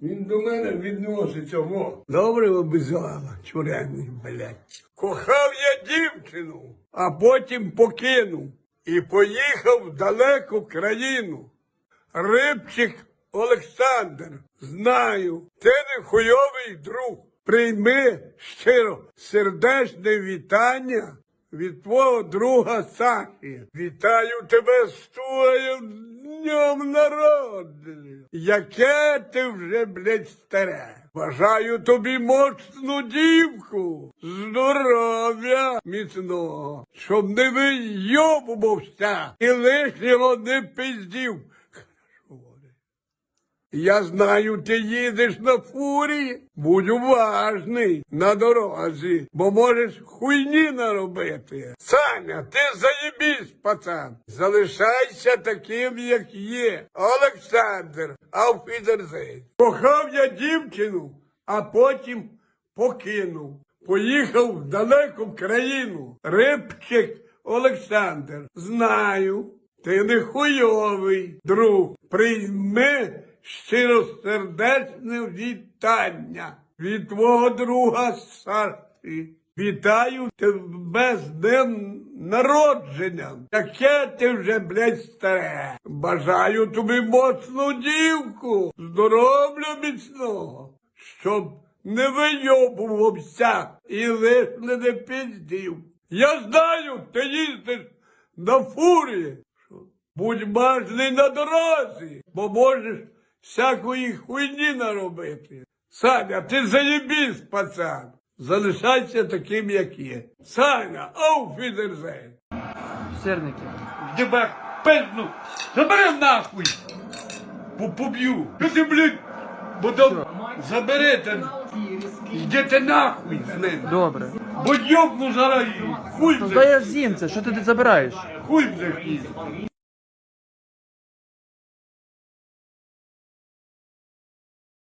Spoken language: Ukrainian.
Він до мене відноситься, во. Добре обізвала, чуремний, блядь. Кохав я дівчину, а потім покинув і поїхав в далеку країну. Рибчик Олександр, знаю, ти не хуйовий друг. Прийми щиро сердечне вітання від твого друга Сахі. Вітаю тебе з твоїм днем народження. Яке ти вже, блядь, старе. Бажаю тобі моцну дівку, здоров'я міцного, щоб не вийобувався і лишнього не пиздів. Я знаю, ти їдеш на фурі. Будь уважний на дорозі, бо можеш хуйні наробити. Саня, ти заєбісь, пацан. Залишайся таким, як є. Олександр, Ауфідерзей. Кохав я дівчину, а потім покинув. Поїхав в далеку країну. Рибчик Олександр. Знаю, ти не хуйовий друг. Прийми щиросердечне вітання від твого друга Саші. Вітаю тебе з днем народження. Яке ти вже, блядь, старе. Бажаю тобі моцну дівку, здоров'я міцного, щоб не вийобувався і лишне не піздів. Я знаю, ти їздиш на фурі. Будь бажаний на дорозі, бо можеш всякої хуйні наробити. Саня, ти заєбісь, пацан. Залишайся таким, як є. Саня, ауфідерзей. Сирники. Тебе пизну, забери нахуй. Поб'ю. Ти, блядь, бо там. Йдете нахуй з ним. Добре. Бо йобну зараз і хуй вже, дай я з'їм це, що ти забираєш? хуй вже.